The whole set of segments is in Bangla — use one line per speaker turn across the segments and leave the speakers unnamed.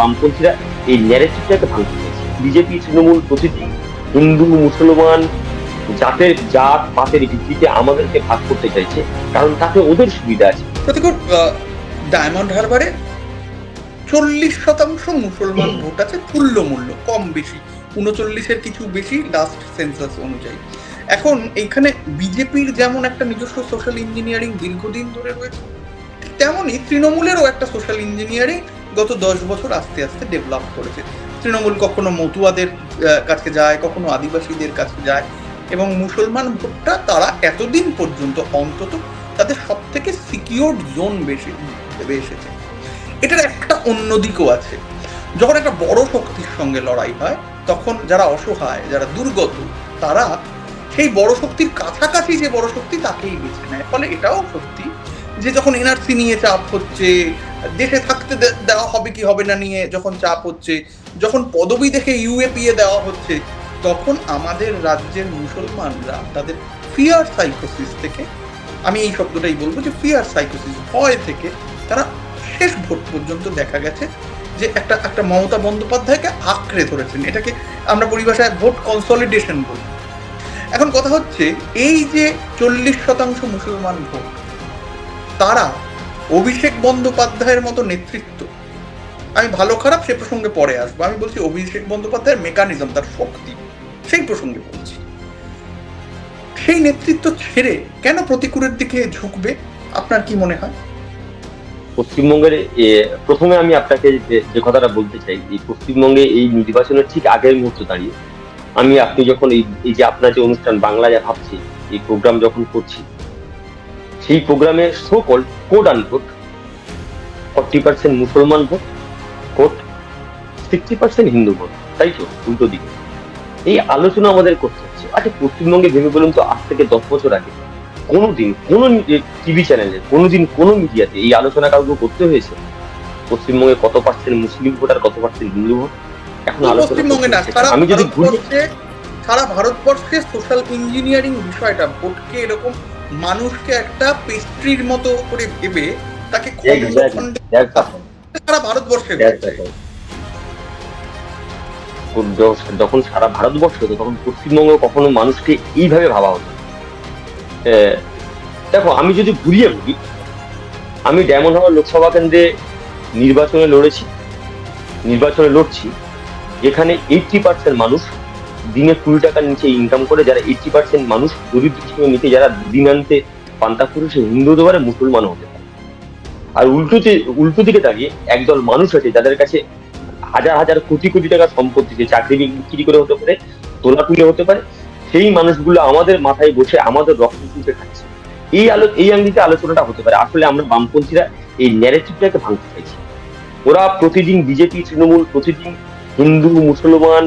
বামপন্থীরা এই ন্যারেটিভটাকে ভাঙতে চাইছে। বিজেপি, তৃণমূল প্রতিটি হিন্দু, মুসলমান জাতের জাত, পাতের ভিত্তিতে আমাদেরকে ভাগ করতে চাইছে, কারণ তাতে ওদের সুবিধা আছে।
ডায়মন্ড হারবারে চল্লিশ শতাংশ মুসলমান ভোট আছে তুল্য মূল্য, কম বেশি। উনচল্লিশের কিছু বেশি লাস্ট সেন্সাস অনুযায়ী। এখন এইখানে বিজেপির যেমন একটা নিজস্ব সোশ্যাল ইঞ্জিনিয়ারিং দীর্ঘদিন ধরে রয়েছে, তেমনই তৃণমূলেরও একটা সোশ্যাল ইঞ্জিনিয়ারিং গত দশ বছর আস্তে আস্তে ডেভেলপ করেছে। তৃণমূল কখনো মতুয়াদের কাছে যায়, কখনো আদিবাসীদের কাছে যায় এবং মুসলমান ভোটটা তারা এতদিন পর্যন্ত অন্তত তাদের সব থেকে সিকিউরড জোন বেশি, ভেবে এসেছে। এটার একটা অন্য দিকও আছে। যখন একটা বড় শক্তির সঙ্গে লড়াই হয়, তখন যারা অসহায়, যারা দুর্গত, তারা সেই বড় শক্তির কাছাকাছি যে বড় শক্তি তাকেই বেছে নেয়। ফলে এটাও সত্যি যে যখন এনআরসি নিয়ে চাপ হচ্ছে দেশে থাকতে দেওয়া হবে কি হবে না নিয়ে যখন চাপ হচ্ছে, যখন পদবি দেখে ইউএপিএ দেওয়া হচ্ছে, তখন আমাদের রাজ্যের মুসলমানরা তাদের ফিয়ার সাইকোসিস থেকে, আমি এই শব্দটাই বলব যে ফিয়ার সাইকোসিস ভয় থেকে তারা শেষ ভোট পর্যন্ত দেখা গেছে যে একটা একটা মমতা বন্দ্যোপাধ্যায়কে আঁকড়ে ধরেছেন। এটাকে আমরা পরিভাষায় ভোট কনসলিডেশন বলি। এখন কথা হচ্ছে, এই যে চল্লিশ শতাংশ মুসলমান ভোট, তারা অভিষেক বন্দ্যোপাধ্যায়ের মতো নেতৃত্ব। আমি ভালো খারাপ সে প্রসঙ্গে পরে আসব। আমি বলছি অভিষেক বন্দ্যোপাধ্যায়ের মেকানিজম তার শক্তি, সেই প্রসঙ্গে বলছি। সেই নেতৃত্ব ছেড়ে কেন প্রতিকূলের দিকে ঝুঁকবে? আপনার কি মনে হয়?
পশ্চিমবঙ্গের প্রথমে আমি আপনাকে যে- কথাটা বলতে চাই, এই পশ্চিমবঙ্গে এই নির্বাচনের ঠিক আগের মুহূর্তে দাঁড়িয়ে, আমি আপনি যখন এই এই যে আপনার যে অনুষ্ঠান, বাংলা যা ভাবছি, এই প্রোগ্রাম যখন করছি সেই প্রোগ্রামে so called quote unquote forty percent মুসলমান vote quote sixty percent Hindu vote তাই তো? উল্টো দিকে। এই আলোচনা আমাদের করতে হচ্ছে। আচ্ছা পশ্চিমবঙ্গে ভেবে বলুন তো আজ থেকে দশ বছর আগে কোনোদিন কোনো টিভি চ্যানেলে কোনোদিন কোনো মিডিয়াতে এই আলোচনা কাউকে করতে হয়েছে? পশ্চিমবঙ্গে কত পার্সেন্ট মুসলিম ভোট আর কত পার্সেন্ট হিন্দু ভোট এখন
পশ্চিমবঙ্গে না
আমি যদি
সারা ভারতবর্ষে সোশ্যাল ইঞ্জিনিয়ারিং বিষয়টা ভোটকে এরকম মানুষকে একটা পেস্ট্রির মতো করে ভেবে তাকে. সারা ভারতবর্ষে
যখন- সারা ভারতবর্ষ হতো তখন পশ্চিমবঙ্গ কখনো মানুষকে এইভাবে ভাবা হতো দেখো আমি যদি ঘুরিয়ে বলি আমি ডায়মন্ড হাওয়ার লোকসভা কেন্দ্রে নির্বাচনে লড়েছি নির্বাচনে লড়ছি যেখানে এইটটি পার্সেন্ট মানুষ দিনে কুড়ি টাকার নিচে ইনকাম করে যারা এইটটি পার্সেন্ট মানুষ দরিদ্র সীমার নিচে যারা দিনান্তে পান্তা করে সে হিন্দু হতে পারে মুসলমান হতে পারে। আর উল্টোতে উল্টো দিকে দাঁড়িয়ে একদল মানুষ আছে যাদের কাছে হাজার হাজার কোটি কোটি টাকার সম্পত্তি যে চাকরি বিক্রি করে হতে পারে, তোলা তুলে হতে পারে, সেই মানুষগুলো আমাদের মাথায় বসে আমাদের রক্ত চুষে খাচ্ছে। এই আলো, এই আঙ্গিকে আলোচনাটা হতে পারে। আসলে আমরা বামপন্থীরা এই ন্যারেটিভটাকে ভাঙতে চাইছি। ওরা প্রতিদিন বিজেপি, তৃণমূল, প্রতিদিন হিন্দু, মুসলমান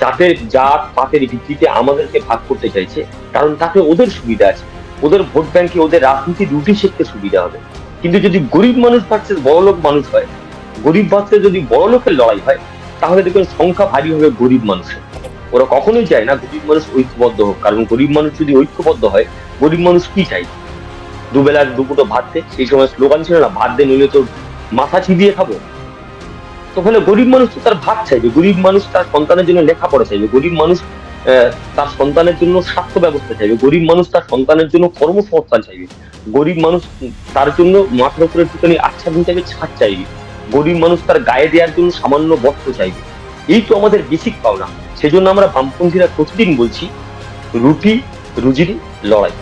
জাতের জাত পাতের ভিত্তিতে আমাদেরকে ভাগ করতে চাইছে, কারণ তাতে ওদের সুবিধা আছে। ওদের ভোট ব্যাংকে ওদের রাজনীতি রুটি শিখতে সুবিধা হবে। কিন্তু যদি গরিব মানুষ ভার্সেস বড়লোক মানুষ হয়, গরিব ভার্সেস যদি বড় লোকের লড়াই হয়, তাহলে দেখবেন সংখ্যা ভারী হবে গরিব মানুষের। ওরা কখনোই চায় না গরিব মানুষ ঐক্যবদ্ধ হোক, কারণ গরিব মানুষ যদি ঐক্যবদ্ধ হয়, গরিব মানুষ কি চাই দুবেলার দুপুটো ভাত সেই সময় স্লোগান ছিল না, ভাত দে, নইলে তো মাথা চিবিয়ে খাব? তো ফলে গরিব মানুষ তো তার ভাত চাইবে। গরিব মানুষ তার সন্তানের জন্য লেখাপড়া চাইবে। গরিব মানুষ তার সন্তানের জন্য স্বাস্থ্য ব্যবস্থা চাইবে। গরিব মানুষ তার সন্তানের জন্য কর্মসংস্থান চাইবে। গরিব মানুষ তার জন্য মাথার উপরে একটুখানি আচ্ছাদন চাইবে, ছাদ চাইবে। গরিব মানুষ তার গায়ে দেওয়ার জন্য সামান্য বস্ত্র চাইবে। এই তো আমাদের বেসিক পাওনা। সেজন্য আমরা বামপন্থীরা প্রতিদিন বলছি, রুটি, রুজির লড়াই।